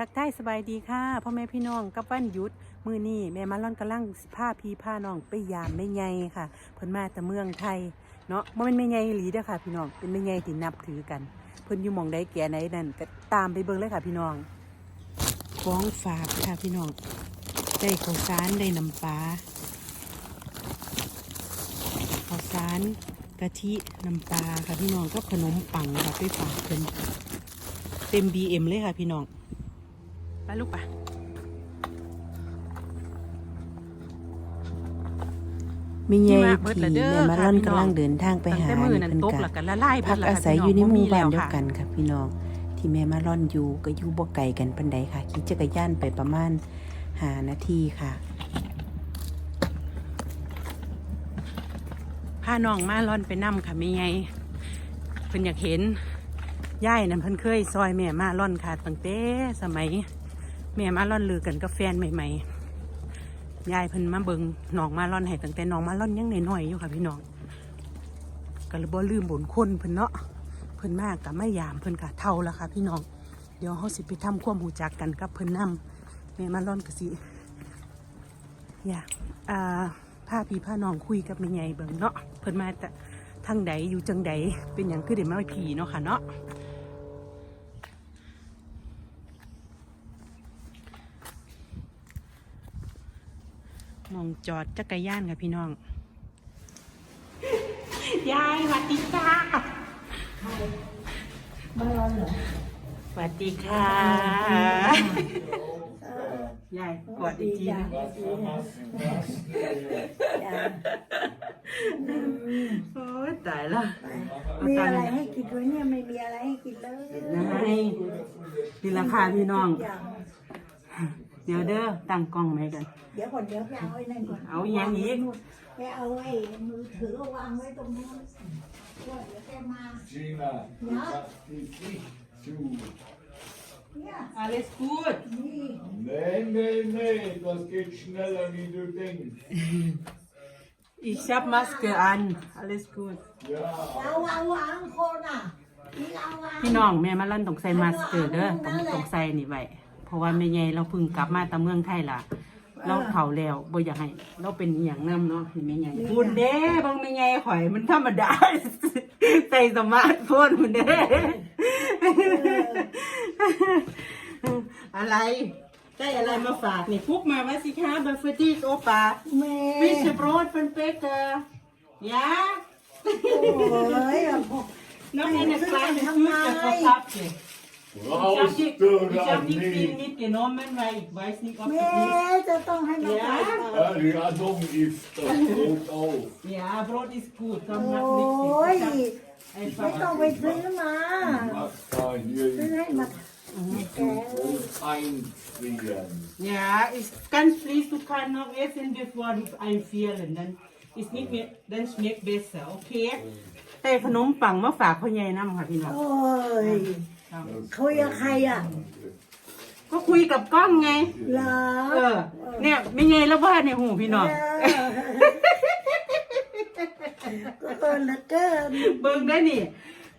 ทักทายสบายดีค่ะพ่อแม่พี่น้องกับวันหยุดมือนี้แม่มาล่อนกำลังผ้าพีผ้าน้องไปยามแม่ใหญ่ค่ะเพิ่นมาแต่เมืองไทยเนาะม่นแม่ใหญ่อีหลีเด้อค่ะ พี่น้องเป็นแม่ใหญ่ที่นับถือกัน เพิ่นอยู่มองใดแก่ไหนนั่นก็ตามไปเบิ่งเลยค่ะ พี่น้องของฝากค่ะพี่น้องได้ข้าวสารได้น้ำปลาข้าวสารกะทิน้ำปลาค่ะพี่น้องกับขนมปังค่ะไปฝากเพิ่นเต็ม BM เลยค่ะพี่น้อง ไปลูกไปมีเยที่ยมาผีเบิดละเด้อแม่มาค่ะล่อนพี่น้องกำลังเดินทางไปตั้งหาแต่มือนั้นเพิ่นตกกะแล้วก็ละลายพักเบิดละอาค่ะศัยอยู่ในหมู่บ้านเดียวค่ะกันค่ะพี่น้องที่แม่มาล่อนอยู่ก็อยู่บ่ไกลกันปันใดค่ะขี่จักรยานไปประมาณหานาทีค่ะพาน้องมาร่อนไปนํค่ะไม่ไงเพิ่นอยากเห็นย่ายนั่นเพิ่นเคยซอยแม่มาร่อนค่ะตั้งแต่สมัย แม่มาร่อนลือกันกับแฟนใหม่ๆยายเพิ่นมาเบิงน้องมาร่อนให้ตั้งแต่น้องมาร่อนยังน้อยๆอยู่ค่ะพี่น้องก็เลยบ่ลืมบุญคุณเพิ่นเนาะเพิ่นมากกับไม่ยามเพิ่นกะเท่าแล้วค่ะ พี่น้องเดี๋ยวเฮาสิไปทำความรู้จักกันกับเพิ่นนํแม่มาร่อนก็สิอยากอ่าพาพี่พาน้องคุยกับแม่ใหญ่เบิ่งเนาะเพิ่นมาแต่ทางใดอยู่จังใดเป็นหยังคือเดี๋ยวมาผีเนาะค่ะเนาะ จอดจักรยานค่ะพี่น้อง ยายสวัสดีค่ะมารอนเหรอสวัสดีค่ะ ยายกอดอีกทีจ้ะนะสวัสดีจ้ะโอ้ยตายแล้วมีอะไรให้กินด้วยเนี่ยไม่มีอะไรให้กินเลยนายนี่ราคาพี่น้องอย่าง เดี๋ยวเด้อตั้งกล้องไหมกัน เดี๋ยวก่อนเดี๋ยวไปเอาไอ้นั่นก่อนเอาอีหยังอีก ไปเอาไอ้มือถือวางไว้ตรงนู้นเดี๋ยวแกมา Gina, Ja. das geht nicht zu. เนี่ย alles gut นี่ Nee, nee, nee, das geht schneller, wie du denkst. ich hab Maske an alles gut Ja, เอาวางวางคนอะนี่เอาวางพี่น้องแม่มาลั่นต้องใส่มาสเกอร์เด้อต้องต้องใส่นี่ไว้ เพราะว่าแม่ใหญ่เราเพิ่งกลับมาตามเมืองไทยล่ะ เราเฒ่าแล้วบ่อยากให้เราเป็นอหย่างนํเนาะเห็นแม่ใหญ่พูดเด้บางแม่ใหญ่ข่อยมันธรรมดา ใส่สมาร์ทโฟนมันเด้อะไรได้อะไรมาฝากนี่พุกมาว่าสิคะเบอร์ฟตี้โอปาแม่ฟิชโบรดเป็นเป๊กเกอร์ยา โอ้ยอะพวกน้องเอ็นคลายเป็นทำไมฟูดกับซับสิ raus ดิ du ฉัน da ดิฟิน nicht. มิดเกนอมมันไว้ไว้สิกับแม่จะต้องให้มาใส่บาตร Ja, die Radung ist das Brot auf. ยาโบรดอิสกูดโอกำลังนิดสิ้ยไอ้ไม่ต้องไปซื้อมา Mach da hier ซื้อให้มาแก Brot einfrieren. ยา ist ganz fließ du kannst noch essen bevor du einfrieren dann ist nicht mehr dann schmeckt besser okay แต่ขนมปังมาฝากพ่อใหญ่น้ำค่ะพี่น้อง โอ้ย คุยกับใครอะก็คุยกับกล้องไง เหรอเออ เนี่ยไม่ไงแล้วบ้านเนี่ยหูพี่น้องเออก็เกินเหลือเกินเบิ่งได้นี่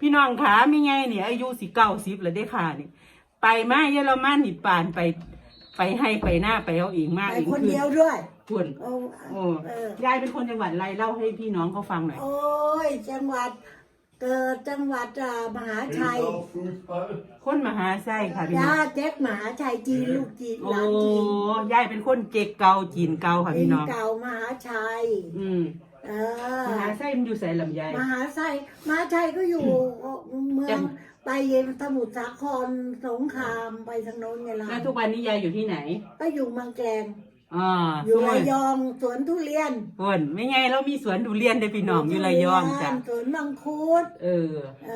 พี่น้องขาไม่ไงเนี่ยอายุสิเก้าสิบแล้วได้ค่ะนี่ ไปมาเยอรมันนี่ป่านไป ไปให้ไปหน้าไปเอาเองมากไปเองคนเดียวด้วย คุณโอ้โอ้เออ ยายเป็นคนจังหวัดอะไรเล่าให้พี่น้องเขาฟังหน่อย โอ้ย จังหวัด เกิดจังหวัดอ่ามหาชัย Ist auch Fußball? คนมหาไส้ค่ะพี่น้ย่าองเจ๊กมหาชัยจีนลูกจีนหโอ้ลานจีนยายเป็นคนเจ๊กเกาจีนเกาค่ะเป็นพี่น้องเก่ามหาชัย อืมเอมอหาไส้มันอยู่ใส่ลำไยมหาชัยมหาชัยก็อยู่เมือจังงไปสมุทรสาครสงครามไปทางโน้นไงล่ะแล้วทุกวันนี้ยายอยู่ที่ไหน ก็อยู่เมืองแกลง อ่าอยู่สมัระยองสวนทุเรียนคนไม่ไงเรามีสวนทุเรียนเด้อพี่น้องอยู่ระยองจ้ะสวนมังคุดเออเอ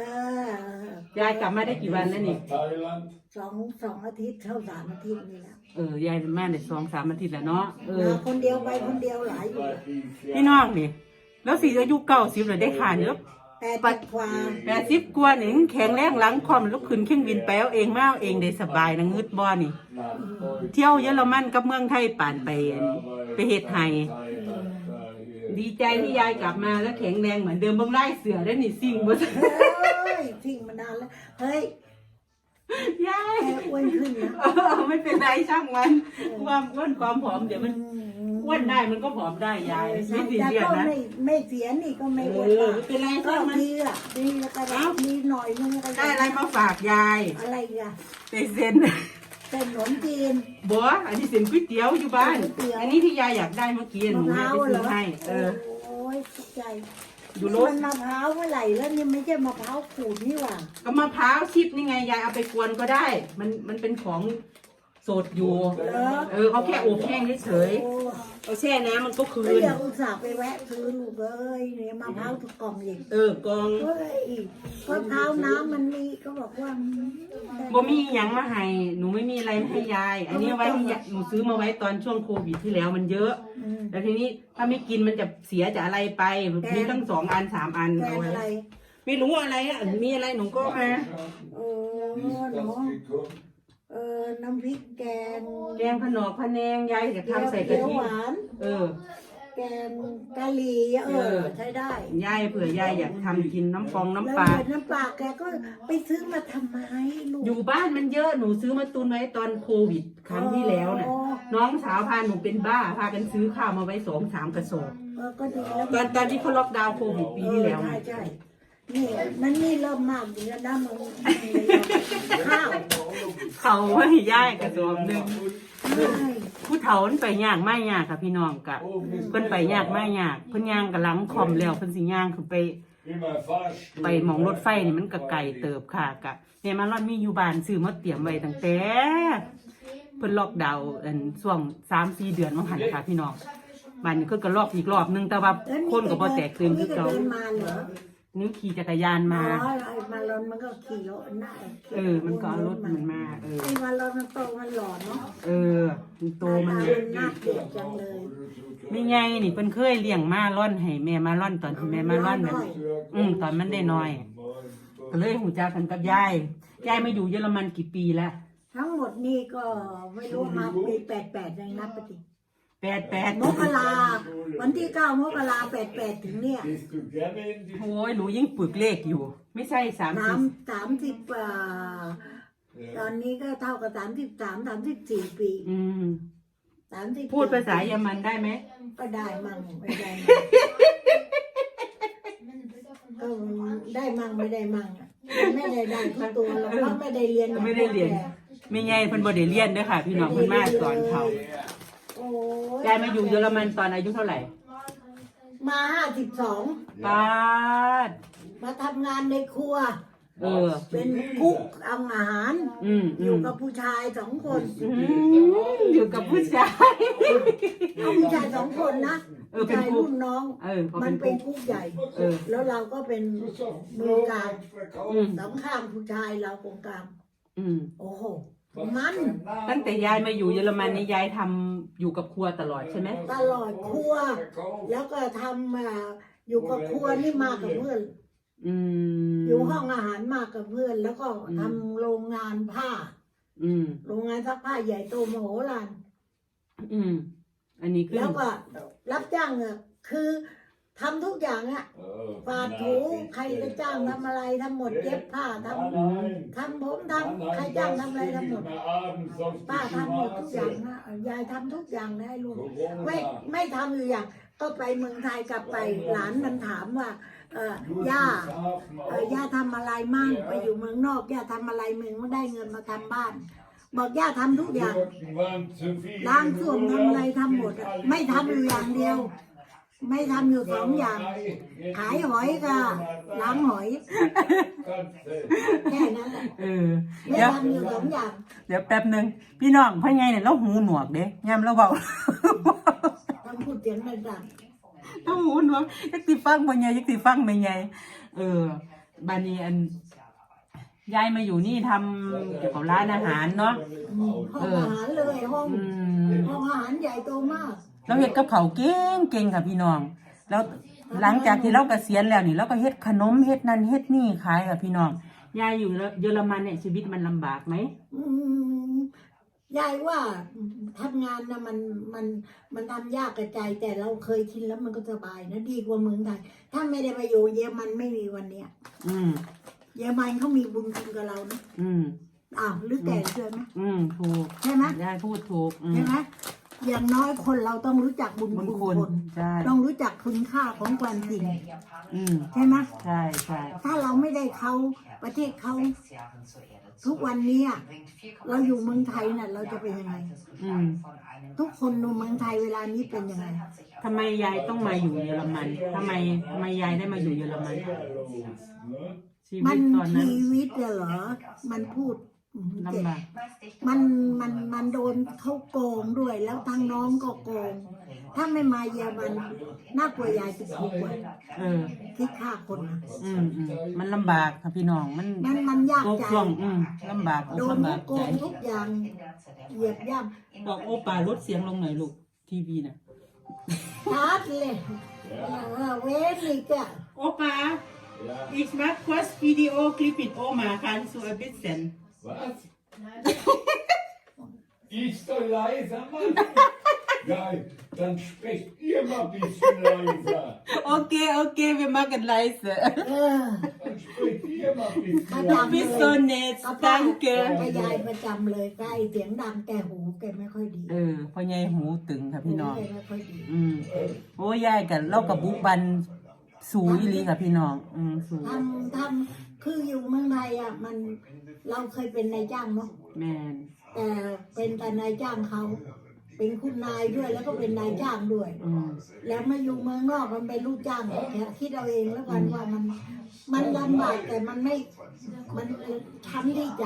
อยายกลับมาได้กี่วันแล้วนี่ Thailand? สองสองอาทิตย์เท่าสามอาทิตย์นี่แหละเออยายมาได้สองสามอาทิตย์แล้วเนาะเออ มาคนเดียวไปคนเดียวหลายอยู่ Bei พี่น้องนี่ แล้วสิอายุเก้าสิบเลยได้ขาเนอะ แปดสิบกว่าแปดสิบกว่านี่แข็งแรงหลังคอมลุกขึ้นเครื่องบินไปเอาเองมาเอาเองได้สบายนะงึดบ่นี่ nach Deutschland. เที่ยวเยอรมันกับเมืองไทยป่านไปอันไปเฮ็ดไห้ Thailand, da hier. ดีใจที่ยายกลับมาแล้วแข็งแรงเหมือนเดิมเบิ่งไล่เสือได้นี่สิ่งบ่เฮ้ยทิ้งมานานแล้ว เฮ้ย ยาย แกออ้วนขึ้นนะไม่ เป็นไรช่างมัน ความอ้วนความผอมเดี๋ยวมันอ้วนได้มันก็ผอมได้ยายไม่ซีแต่เรียสก็นะไม่ไม่เสียนี่ก็ไม่เออ้วนอมากไม่เป็นไรก็ช่างมัน ดีอะดีแล้วก็แบบดีหน่อยนึงก็ได้อะไรมาฝากยายอะไรอะเตเซนเป็นขนมจีน บัวอันนี้เส้นก๋วยเตี๋ยวอยู่บ้าน ก๋วยเตี๋ยว อันนี้ที่ยายอยากได้เมื่อกี้หมะนูพให้ร้าวไปเหรซื้ออให้เออ โอ้ยตกใจดูนี่รถ มันมะพร้าวเมื่อไหร่แล้วนี่ไม่ใช่มะพร้าวขูดนี่หว่าก็มะพร้าวชิปนี่ไงยายเอาไปกวนก็ได้ มันมันเป็นของ สดอยู่เหรอเออเขาแค่อบแห้งเฉยโอ้ๆเอาแช่น้ำมันก็คืก็นอย่าอุตส่าห์ไปแวะซื้อลูกเอ้ยเนี่ยมะพร้าวทุกกล่องเองเออกองเฮ้ยมะพร้าวน้ำมันมีก็บอกว่าบ่มีหยังมาให้หนูไม่มีอะไรมาให้ยาย อันนี้เอาไว้ให้ยายหนูซื้อมาไว้ตอนช่วงโควิดที่แล้วมันเยอะ อืมแล้วทีนี้ถ้าไม่กินมันจะเสียจะอะไรไปมีตั้งสองอันสามอันแกเอางไว้อะไรไม่รู้อะไรอะมีอะไรหนูก็มาเออเนาะ เออน้ำพริกแกงแกงผนอกพะแนงยายจะทำใส่กะเขียวทิหวานเออ แกงกะหรี่เอเอออ ใช้ได้ยายเผื่อยายอยากทำกินน้ำฟองแล้วน้ำปลาเดี๋ยวน้ำปลาแกก็ไปซื้อมาทำไมลูกอยู่บ้านมันเยอะหนูซื้อมาตุนไว้ตอนโควิด ครั้งที่แล้วน่ะ อ๋อน้องสาวพาหนูเป็นบ้าพากันซื้อข้าวมาไว้สองสามกระสอบเออก็ดีแล้วตอนตอนที่เขาล็อกดาวน์โควิดปีที่แล้วเออน่ะใช่ใช่นี่มันนี่เริ่มมากดีแล้วนะมึงข้าว เขาให้ย่ายกระสอบหนึ่งผู้เฒ่ามันไปยากไม่ยากค่ะพี่น้องกะเพิ่นไปยากไม่ยากเพิ่นย่างกับหลังคอมแล้วเพิ่นสิย่างคือไป ไปหมองรถไฟนี่มันก็ไกลเติบค่ะกะเนี่ยมันรอดมีอยู่บ้านซื้อมาเตรียมไว้ตั้งแต่เพิ่นล็อกดาวน์อันช่วง3-4เดือนมาหันค่ะพี่น้องบ้านนี้ก็ก็ล็อกอีกรอบนึงแต่ว่าแล้วคนก็บ่แตกตื่นคือนี่ก็เก่า เดินมาเหรอ นิ้วขี่จักรยานอ๋มาอไอ้มาลอนมันก็ขี่รถหน้าเออ มันก็เอารถมันมา เออ ไอ้มาลอนมันโตมันหล่อเนาะเออมันโตมันหเยน้าอะตามันน่าเกลียดจังเลยไม่ไงนี่เพิ่นเคยเลี้ยงมาล่อนให้แม่มาล่อนตอนที่แม่มาล่อนนั่นอืมตอนมันได้น้อยก็เลยหูจักกันกับยายยายมาอยู่เยอรมันกี่ปีแล้วทั้งหมดนี่ก็ไม่รู้มาปีแปดแปดยังนับไปที แปดแปดมกราวันที่เก้ามกราแปดแปดถึงเนี่ย Gehst du gerne in die โอ้ยหนูยิ่งปึกเลขอยู่ ไม่ใช่สามสาสิมบสามสิบอ่าตอนนี้ก็เท่ากับสามสิบสามสามสิบสี่ปีอืม สามสิบพูดภาษาเยอรมันได้ไหม ก็ได้มั่งไม่ได้มั่งก็ได้มั่งไม่ได้มั่งอะไม่ได้ได้ทุกตัวหรอกเพราะไม่ได้เรียนอย่างไม่ได้เรียน ไม่ไงเพิ่นบ่ได้เรียนเด้อค่ะ พี่น้องเพิ่นมาสอนเขาโอ้ ยายมาอยู่เยอรมันตอนอายุเท่าไหร่มาห้าสิบสองปาดมาทำงานในครัว เออ เป็นคุกเอาอาหาร อืมออืยู่มกับผู้ชายสองคนอืมอยู่กับผู้ชาย เอาผู้ชายสองคนนะเออผู้เป็นชายคุก รุ่นน้อง เออเขามัเป็นนเป็นคุกคุกใหญ่ เออ แล้วเราก็เป็นมือกลางอืม สองข้างผู้ชายเราตรงกลางอืม โอ้โห มัน ตั้งแต่ยายมาอยู่เยอรมันนี่ยายทำอยู่กับครัวตลอดใช่ไหมตลอดครัว แล้วก็ทำอ่าอยู่กับครัวนี่มากับเพื่อน อืมอยู่ห้องอาหารมากับเพื่อน แล้วก็อืมทำโรงงานผ้า อืม โรงงานซักผ้าใหญ่โตมโหฬาร อืม อันนี้คือแล้วก็รับจ้างเนี่ยคือ ทำทุกอย่างอะฝาดถูใครจะจ้างทำอะไรทำหมดเย็บผ้าทำทำผมทำใครจ้างทำอะไรทำหมดป้าทำหมดทุกอย่างนะยายทำทุกอย่างนะให้ลูกไม่ไม่ทำอยู่อย่างก็ไปเมืองไทยกลับไปหลานมันถามว่าเออย่าเออย่าทำอะไรมั่งไปอยู่เมืองนอกย่าทำอะไรเมืองไม่ได้เงินมาทำบ้าน บอกย่าทำทุกอย่างล้างส้วมทำอะไรทำหมดอะไม่ทำอยู่อย่างเดียว ไม่ทำอยู่สองอย่าง ขายหอยกับล้างหอยแค่นั้นแหละเออ ไม่เดี๋ยวทำอยู่สองอย่าง เดี๋ยวแป๊บหนึ่งพี่น้องพ่อไงเนี่ยเราหูหนวกเด้ยามเราเบา ต้องพูดเสียงดังเราหูหนวกยักติฟังพ่อไงยักติฟังไม่ไงเออบานี้อันยายมาอยู่นี่ทำเกี่ยวกับร้านอาหารเนาะ ๆห้องอาหารเลยห้องอืม ห้องอาหารใหญ่โตมาก เราเฮ็ดกับเขาวเก่งเก่งค่ะพี่น้อง แล้วหลังจากที่เราเกษียณแล้วนี่เราก็เฮ็ดขนมเฮ็ดนั่นเฮ็ดนี่ขายค่ะพี่น้องยายอยู่เยอรมันเนี่ยชีวิตมันลำบากไหมอืมยายว่าทำงานนะมันมันมันทำยากกระใจแต่เราเคยชินแล้วมันก็สบายนะดีกว่าเมืองไทยถ้าไม่ได้มาอยู่เยอรมันไม่มีวันเนี้ยอืม เยอรมันเขามีบุญคุณกับเรานะอืม อ้าวหรือแก่เกินไหมอืมถูกใช่ไหมยายพูดถูกอืมใช่ไหม อย่างน้อยคนเราต้องรู้จักบุญบุญคุณคุณคนใช่ต้องรู้จักคุณค่าของความจริงอืมใช่ไหมใช่ใช่ถ้าเราไม่ได้เขาประเทศเขาทุกวันนี้อะเราอยู่เมืองไทยน่ะ เราจะเป็นยังไงอืมทุกคนในเมืองไทยเวลานี้เป็นยังไงทำไมยายต้องมาอยู่เยอรมันทำไมทำไมยายได้มาอยู่เยอรมันชีมัวินตตอนนั้นชีวิตเหรอมันพูดอืม เจ็บลำบากมันมันมันโดนเขาโกงด้วย แล้วทางน้องก็โกง ถ้าไม่มาเยอรมันน่ากลัวยายติดคุกกว่าเออ ที่ฆ่าคนน่ะอืมอืมมันลำบากค่ะพี่น้องมันมันมันยากโกใจช่วงอืมลำบากอกโดนลำทุบากกโกใจงทุกอย่างเหยียบย่บอกโอป่าลดเสียงลงหน่อยลูกทีวีน่ะำชาร์จเลยเออเวนิกอะโอป่า ich mach kurz Video Clip mit Oma kannst du ein bisschen Was? Ich soll leiser machen? Geil, dann sprecht ihr mal ein bisschen leiser. โอเคโอเค wir machen leise เออ Dann sprecht ihr mal ein bisschen เขา leiser. จำ bis เลย so nett เขาป้า danke ไปยายประจำเลยใกล้เสียงดังแกหูแกไม่ค่อยดีเออพ่อใหญ่หูตึงค่ะพี่น้อง แกไม่ค่อยดีอืมโอ้ยายกันเล่ากับบุกบันสูอีหลีค่ะพี่น้อง อืมสูทำทำคืออยู่เมืองไทยอะมัน เราเคยเป็นนายจ้างเนาะแมนแต่เป็นแต่นายจ้างเขา เป็นคุณนายด้วยแล้วก็เป็นนายจ้างด้วย อืมแล้วมาอยู่เมืองนอกมันเป็นลูกจ้างแค่คิดเอาเองแล้วกันว่ามัน มันลำบากแต่มันไม่ มันช้ำที่ใจ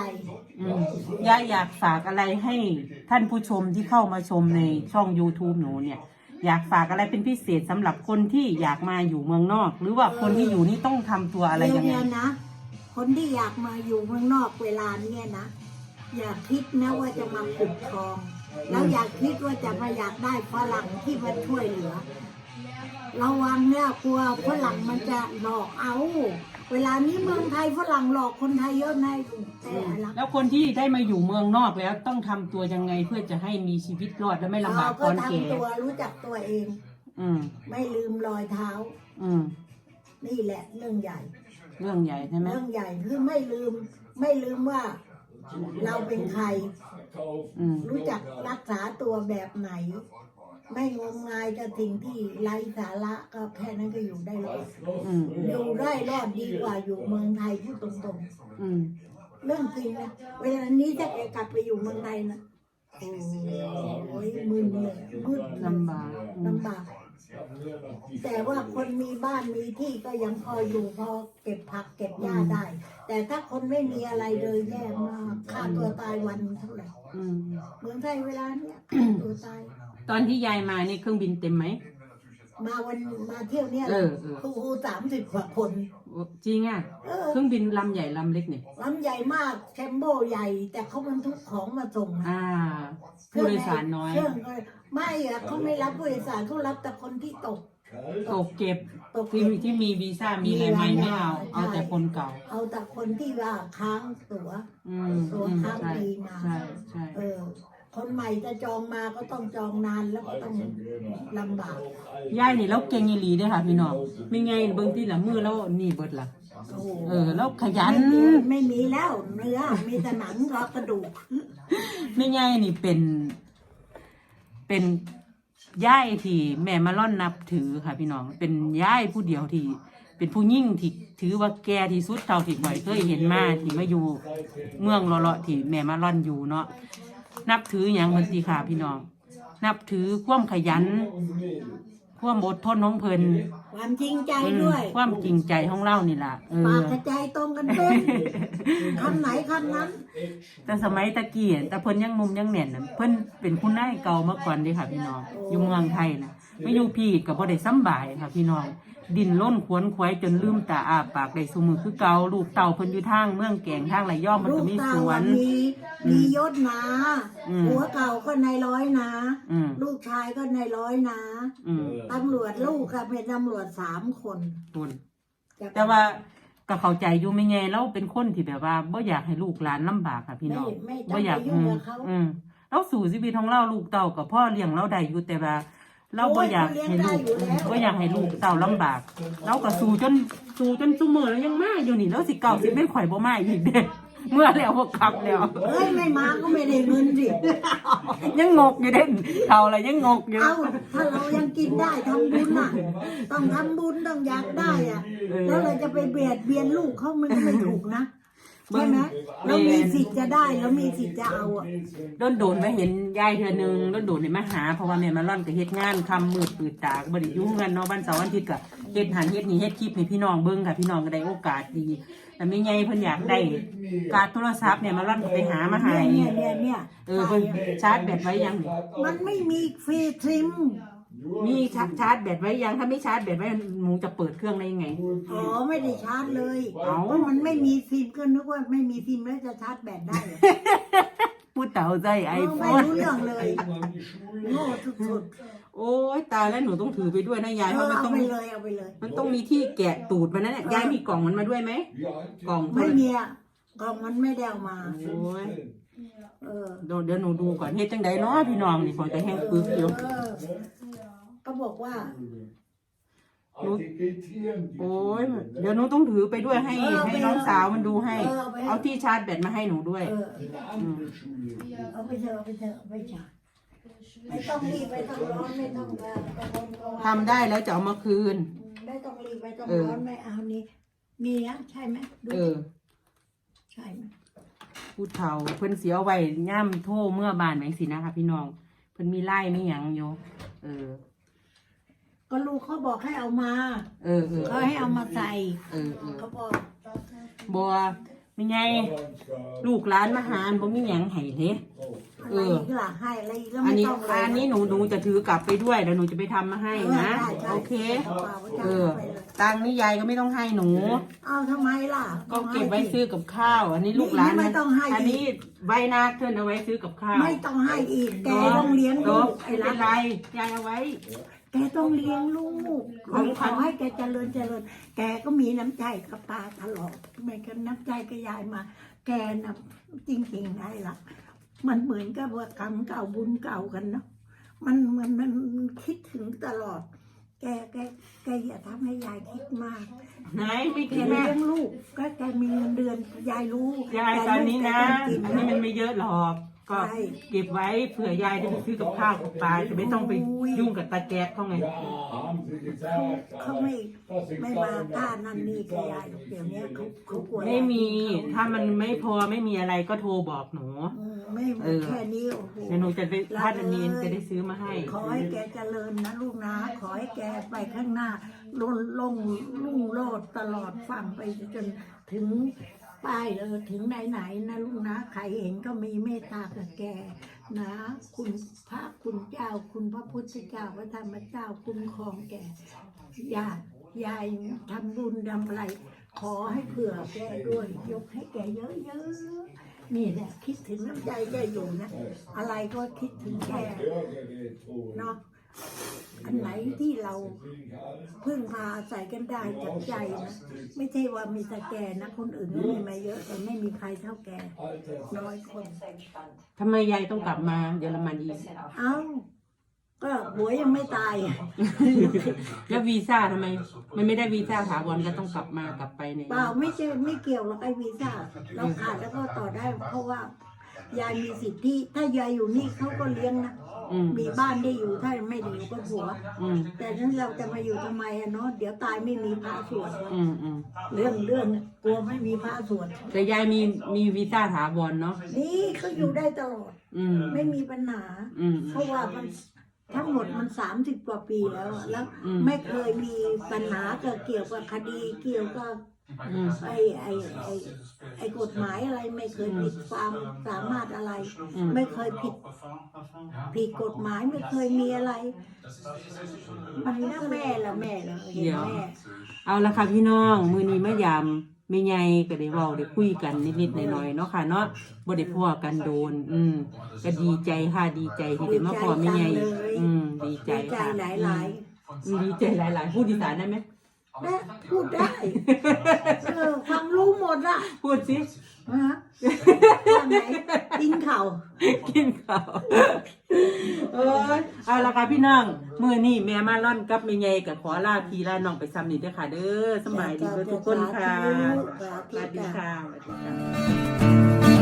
อืมยายอยากฝากอะไรให้ท่านผู้ชมที่เข้ามาชมในช่อง YouTube หนูเนี่ย อยากฝากอะไรเป็นพิเศษสำหรับคนที่อยากมาอยู่เมืองนอก หรือว่าคนที่อยู่นี่ต้องทำตัวอะไรยังไงเดี๋วๆนะ คนที่อยากมาอยู่เมืองนอกเวลาเนี้ยนะ อย่าคิดนะว่าจะมาขุดทอง แล้วอย่าคิดว่าจะมาอยากได้ฝรั่งที่มาช่วยเหลือระวังเนี่ยกลัวฝรั่งมันจะหลอกเอา เวลานี้เมืองไทยฝรั่งหลอกคนไทยเยอะนายแต่ละแล้วคนที่ได้มาอยู่เมืองนอกแล้วต้องทำตัวยังไงเพื่อจะให้มีชีวิตรอดและไม่ลำบากเราตก็อนแก่ทำตัวรู้จักตัวเอง อืม ไม่ลืมรอยเท้า อืม นี่แหละเรื่องใหญ่ เรื่องใหญ่ใช่ไหมเรื่องใหญ่คือไม่ลืม ไม่ลืมว่า เราเป็นใคร อืมรู้จักรักษาตัวแบบไหน ไม่งมงายกับสิ่งที่ไร้สาระก็แค่นั้นก็อยู่ได้รอดอืมอยู่ได้รอดดีกว่าอยู่เมืองไทยพูดตรงอืมๆ เรื่องจริงนะเวลานี้ถ้าแกกลับไปอยู่เมืองไทยนะโอ้ยมึนเลยมึนลำบากอืมลำบาก แต่ว่าคนมีบ้านมีที่ก็ยังพออยู่พอเก็บผักเก็บหญ้าได้ แต่ถ้าคนไม่มีอะไรเลยแย่มากฆ่าตัวตายวันเท่าไหร่อืม เมืองไทยเวลาเนี้ยตัวตาย ตอนที่ยายมานี่เครื่องบินเต็มไหม มาวันมาเที่ยวเนี้ยเออเออ ครูสามสิบกว่าคน จริงอะเออเครื่องบินลำใหญ่ลำเล็กเนี่ยลำใหญ่มากแคมโบใหญ่ แต่เขาบรรทุกของมาส่งนะอ่า ผู้โดยสารน้อยเครื่องก็ไม่อะเขาไม่รับผู้โดยสารเขารับแต่คนที่ตกตกเก็บตกที่ที่มีวีซ่ามีอะไรไหมไม่เอา เอาแต่คนเก่า เอาแต่คนที่ว่าค้างตั๋ว อืมตัวอืมข้ามใช่ปีมาใช่ใช่ เออ คนใหม่จะจองมาก็ต้องจองนานแล้วก็ต้องลำบากยายนี่เราเก่งอีหลีเด้อค่ะพี่น้องไม่ไงเบิ่งที่ละมือแล้วนี่เบิดล่ะโอ้โหเออแล้วขยันไม่มีไม่มีแล้วเนื้อมีแต่หนังกับกระดูกไม่ไงนี่เป็นเป็นย่ายที่แม่มาล่อนนับถือค่ะพี่น้อง เป็นย่ายผู้เดียวที่ เป็นผู้ยิ่งที่ถือว่าแก่ที่สุดเท่าที่ข่อยเคยเห็นมาที่มาอยู่เมืองเลาะๆที่แม่มาล่อนอยู่เนาะ นับถืออย่างมันสิค่ะพี่น้อง นับถือความขยัน ความอดทนของเพิ่นความจริงใจอืมด้วยความจริงใจของเรานี่ล่ะเอปากอ กระจายตรงกันเป็นคำไหนคำนั้น แต่สมัยตะกี้อะแต่เพิ่นยังหนุ่มยังแน่นน่ะเพิ่นเป็นคุณนายเก่ามาก่อนเด้ค่ะพี่น้องอยู่เมืองไทยนะไม่อยู่พี่ก็บ่ได้สำบายค่ะพี่น้อง ดินล้นขวนขวายจนลืมตาอาปากได้ซุมือคือเก่าลูกเต่าเพิ่นอยู่ทาง เมืองแก่งทางระยองมันลูก็กมีเต่าสวนอะมีมียศนะอืม หัวเก่าก็ในร้อยนะ อืมลูกชายก็ในร้อยนะอืมตำรวจลูกก็เป็นตำรวจสามคนคุณจะแต่ว่าก็เข้าใจอยู่ไม่ไงเราเป็นคนที่แบบว่าบ่อยากให้ลูกหลานลำบากค่ะพี่น้องไม่บ่ไม่อยากจำไปยุ่งกับเขา อืมเราสู่ชีวิตของเราลูกเต่ากับพ่อเลี้ยงเราได้อยู่แต่ว่า เราบ่อยากให้ลูกบ่อยากให้ลูกเต่าลำบาก เราก็สู้จนสู้จนซุมื้อแล้วยังมาอยู่นี่แล้วสิเก่าสิไม่ข่อยบ่มาอีกเด้เมื่อแล้วพวกกลับแล้ว เฮ้ยไม่มาก็ไม่ได้เงินสิ ยังงกอยู่เด่นเท่าอะไรยังงกอยู่ เอาถ้าเรายังกินได้ทำบุญน่ะ ต้องทำบุญต้องอยากได้อะ แล้วเราจะไปเบียดเบียนลูกเขามันก็ไม่ถูกนะ ใช่ไหมเรามีสิทธิ์จะได้เรามีสิทธิ์จะเอาอะโดนโดนมาเห็นยายเธอหนึ่งโดนโดนในมาหาเพราะว่าแม่มาร่อนกับเฮ็ดงานคำมืดปืดตากบริยุ่งกันเนาะวันเสาร์วันอาทิตย์ก็เฮ็ดหันเฮ็ดนี่เฮ็ดคลิปให้พี่น้องเบิ่งค่ะพี่น้องก็ได้โอกาสดีแต่ไม่ไงเพิ่นอยากได้การโทรศัพท์เนี่ยมาร่อนก็ไปหามาให้เนี่ยเนี่ยเนี่ยเออเพิ่นชาร์จแบตไว้ยังนี่มันไม่มีฟรีทริม มีชาร์จชาร์จแบตไว้ยังถ้าไม่ชาร์จแบตไว้หนูจะเปิดเครื่องได้ยังไง อ๋อไม่ได้ชาร์จเลยเอ้า เพราะมันไม่มีซิมก็นึกว่าไม่มีซิมแล้วจะชาร์จแบตได้เหรอพูดเต่าใจไอโฟไม่นรู้เรื่องเลย โง่สุดโอ้ยตายแล้วหนูต้องถือไปด้วยนะๆยายเอเพอราะมันเอาต้องไปเลยเอาไปเลย มันต้องมีที่แกะตูดมันนั่นแหละยายมีกล่องมันมาด้วยไหมกล่องไม่มีอะกล่องมันไม่ได้เอามาโอ้ยเออเดี๋ยวเดี๋ยวหนูดูก่อนเฮ็ดจังใดเนาะพี่น้องนี่คอยแต่แห้งปึกอยู่ เออ ก็บอกว่าโอ้ยเดี๋ยวหนูต้องถือไปด้วยให้เออให้ไปน้องสาวมันดูให้ เออเอาไปให้ เอาที่ชาร์จแบตมาให้หนูด้วย เออเอาไปเถอะเอาไปเถอะเอาไปจ่ายไม่ต้องรีบไม่ต้องร้อนไม่ต้องแบบกังวลกังวลทำได้แล้วจะเอามาคืน ไม่ต้องรีบไม่ต้องเออร้อนไม่เอานี่มีนะใช่ไหมดูเออ ใช่ไหมผู้เฒ่าเพิ่นเสียไว้ย่ำโทเมื่อบานแมงสินะคะพี่น้อง เพิ่นมีไล่ไม่หยังอยู่เออ ก็ลูกเขาบอกให้เอามาเออเออเขาให้เอามาใส่เออเออเขาบอกบัวไม่ไงลูกร้านมาหารบ่มีหยังให้เด้อะไรเอออีกล่ะให้อะไรอีกก็อันไม่นี้ต้องเลยอันนี้หนูหนูจะถือกลับไปด้วยแล้วหนูจะไปทำมาให้นะเออได้ใช่โอเค เอาเปล่าไว้จ้ะเออไปเลยตังค์นี่ยายก็ไม่ต้องให้หนู เอาทำไมล่ะ ก็เก็บไว้ซื้อกับข้าว อันนี้ลูกร้านไม่ต้องให้อันนี้ใบหน้าเทินเอาไว้ซื้อกับข้าวไม่ต้องให้อีกแกต้องเลี้ยงลูกไม่ไอ้เป็นรัไรกยายเอาไว้ แกต้องเลี้ยงลูกของขอให้แกเจริญเจริญ แกก็มีน้ำใจกับตาตลอดไม่กันน้ำใจกับยายมา แกนะจริงๆได้ละมันเหมือนกับว่ากรรมเก่าบุญเก่ากันเนาะมันมันมันคิดถึงตลอด แกแกแกอย่าทำให้ยายคิดมาก ไหนไม่แกกินเลี้นะยงลูก ก็แกมีเงินเดือนยายรู้ยายตอนนี้นะแต่ลูกแกอันต้องกินี้มันไม่เยอะหรอก ก็ใช่เก็บไว้เผื่อยายจะไปซื้อกับข้าวกับปลาจะไม่ต้องไปยุ่งกับตาแกะเขาไงเขาไม่ไม่มากล้านั่นนี่กับยายหรอกเดี๋ยวนี้เขาเขากลัวไม่มีถ้ามันไม่พอไม่มีอะไรก็โทรบอกหนู อืมไม่เออ แค่นี้โอ้โห เดี๋ยวหนูจะไปถ้าจะมีจะได้ซื้อมาให้ ขอให้แกเจริญนะลูกนะ ขอให้แกไปข้างหน้าลุ่นลงลุ่งโลดตลอดฟังไปจนถึง ป้ายเลยถึงไหนๆนะลูกนะใครเห็นก็มีเมตตากับแกนะ คุณพระคุณเจ้า คุณพระพุทธเจ้าพระธรรมเจ้าคุ้มครองแกญาติยายทำบุญทำอะไร ขอให้เผื่อแกด้วย ยกให้แกเยอะๆนี่แหละคิดถึงน้ำใจแกอยู่นะ อะไรก็คิดถึงแกเนาะ อันไหนที่เราพึ่งพาอาศัยกันได้จากใจนะไม่ใช่ว่ามีแต่แกนะคนอื่นก็มีมาเยอะแต่ไม่มีใครเท่าแกน้อยคนทำไมยายต้องกลับมาเยอรมันอีกเอ้าก็หัวยังไม่ตายอะแล้ววีซ่าทำไม มันไม่ได้วีซ่าถาวรก็ต้องกลับมากลับไปเนี่ยเปล่าไม่ใช่ไม่เกี่ยวหรอกไอ้วีซ่าเราขาดแล้วก็ต่อได้ เพราะว่ายายมีสิทธิถ้ายายอยู่นี่เขาก็เลี้ยงนะ อืม มีบ้านได้อยู่ถ้าไม่ได้อยู่ก็ผัว อืมแต่นั้นเราจะมาอยู่ทำไมอะเนาะเดี๋ยวตายไม่มีพระสวดอืมอืมเรื่องเรื่องกลัวไม่มีพระสวดแต่ยายมีมีวีซ่าถาวรเนาะนี่เขาอยู่ได้ตลอด อืมไม่มีปัญหา อืม เพราะว่ามันทั้งหมดมันสามสิบกว่าปีแล้วอะแล้ว อืม ไม่เคยมีปัญหาเกี่ยวเกี่ยวกับคดีเกี่ยวกับอืม ไอ้ไอ้ไอ้ไอ้กฎหมายอะไรไม่เคยผิดความสามารถอะไรอืมไม่เคยผิด ผิดกฎหมายไม่เคยมีอะไร มันก็แม่ละแม่ละเห็นแม่เอาละค่ะพี่น้องมือนี้มายามไม่ไงก็ได้เว้าได้คุยกันนิดๆหน่อยๆเนาะค่ะเนาะบ่ได้พ่อกันโดน อืมก็ดีใจค่ะดีใจที่ได้มาพ่อไม่ไงอืมดีใจดีใจค่ะหลายหลายอืมดีใจหลายๆพูดอีสานได้ไหมๆ แม่พูดได้เออความรู้หมดละพูดสิ ฮะว่าไงกินเข่าวกินข้าวเออเอาละค่ะพี่น้องมื้อนี้แม่มาล่อนกับแม่ใหญ่ก็ขอลาพี่ลาน้องไปซ้ำนี่เด้อค่ะ เด้อสำบายดีเด้อทุกคนค่ะสวัสดีค่ะสวัสดีค่ะ